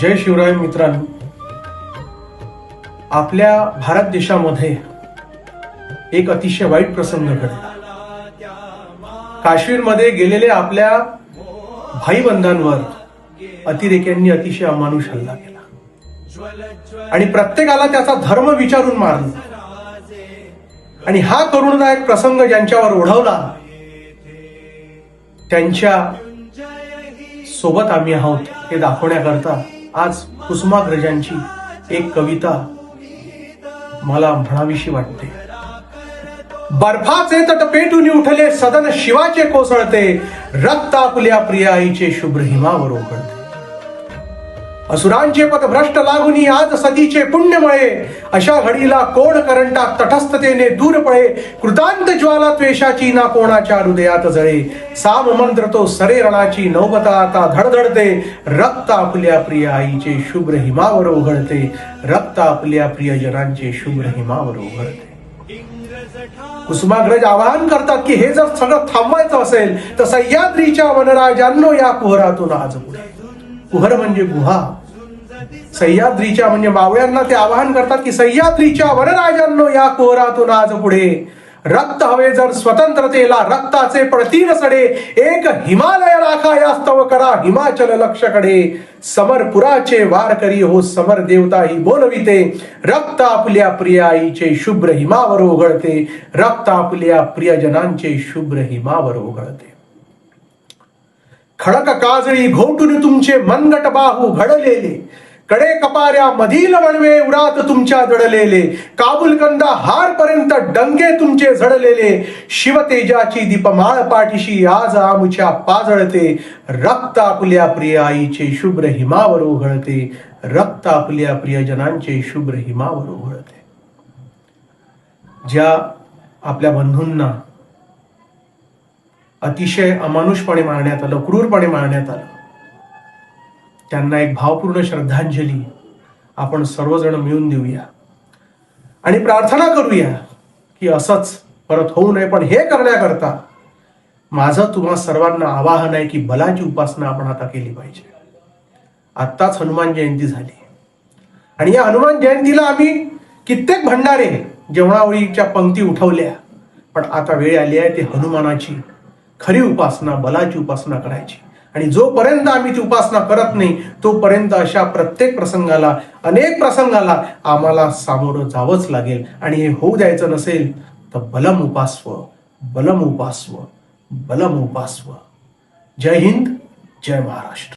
जय शिवराय मित्रांनो. आपल्या भारत देशामध्ये एक अतिशय वाईट प्रसंग घडला. काश्मीरमध्ये गेलेले आपल्या भाईबंधांवर अतिरेक्यांनी अतिशय अमानुष हल्ला केला. आणि प्रत्येकाला त्याचा धर्म विचारून मारलं. आणि हा करुणदायक प्रसंग ज्यांच्यावर ओढवला त्यांच्यासोबत आम्ही आहोत हे दाखवण्याकरता आज कुसुमाग्रजांची एक कविता मला म्हणावीशी वाटते. बर्फाचे तट पेटून उठले सदन शिवाचे कोसळते रक्त आपल्या प्रिय आईचे शुभ्र हिमावर ओघळते असुरांचे पथभ्रष्ट लागुनी आज सतीचे पुण्यमळे अशा घडीला कोण करंटा तटस्थतेने दूर पळे. कृतांत ज्वाला त्वेषाची ना कोणाच्या हृदयात जळे. साम मंत्र तो सरे रणाची नौबता आता धडधडते. रक्त आपल्या प्रिय आईचे शुभ्र हिमावर उघडते. रक्त आपल्या प्रिय जनांचे शुभ्र हिमावर उघडते. कुसुमाग्रज आवाहन करतात की हे जर सगळं थांबायचं असेल तर सह्याद्रीच्या वनराजांनो या कोहरातून आज पुढे कुहर म्हणजे गुहा. सह्याद्रीच्या म्हणजे मावळ्यांना ते आवाहन करतात की सह्याद्रीच्या वनराजांनो या कोहरातून आज पुढे रक्त हवे जर स्वतंत्रतेला रक्ताचे प्रतीन सडे एक हिमालय राखा यास्तव करा हिमाचल लक्षकडे. समरपुराचे वार करी हो समर देवता ही बोलविते. रक्त आपल्या प्रियाईचे शुभ्र हिमावर ओघळते. रक्त आपल्या प्रियजनांचे शुभ्र हिमावर ओघळते. खडक काजळी घोटून तुमचे मनगट बाहू घडलेले. कडे कपाऱ्या मधील वणवे उरात तुमच्या जडलेले काबुलकंदा हार पर्यंत डंगे तुमचे झडलेले. शिवतेजाची दीपमाळ पाठीशी आज आमुच्या पाजळते. रक्त आपल्या प्रिय आईचे शुभ्र हिमावर ओघळते रक्त आपल्या प्रियजनांचे शुभ्र हिमावर ओघळते ज्या आपल्या बंधूंना अतिशय अमानुषपणे मारण्यात आलं क्रूरपणे मारण्यात आलं. त्यांना एक भावपूर्ण श्रद्धांजली आपण सर्वजण मिळून देऊया. आणि प्रार्थना करूया की असंच परत होऊ नये पण हे करण्याकरता माझं तुम्हा सर्वांना आवाहन आहे की बलाची उपासना आपण आता केली पाहिजे. आत्ताच हनुमान जयंती झाली. आणि या हनुमान जयंतीला आम्ही कित्येक भंडारे जेवणावळीच्या पंक्ती उठवल्या पण आता वेळ आली आहे ते हनुमानाची. खरी उपासना बलाची उपासना करायची. आणि जोपर्यंत आम्ही ती उपासना करत नाही तोपर्यंत अशा प्रत्येक प्रसंगाला अनेक प्रसंगाला आम्हाला सामोरं जावंच लागेल. आणि हे होऊ द्यायचं नसेल तर बलम उपास्व बलम उपास्व बलम उपास्व. जय हिंद जय महाराष्ट्र.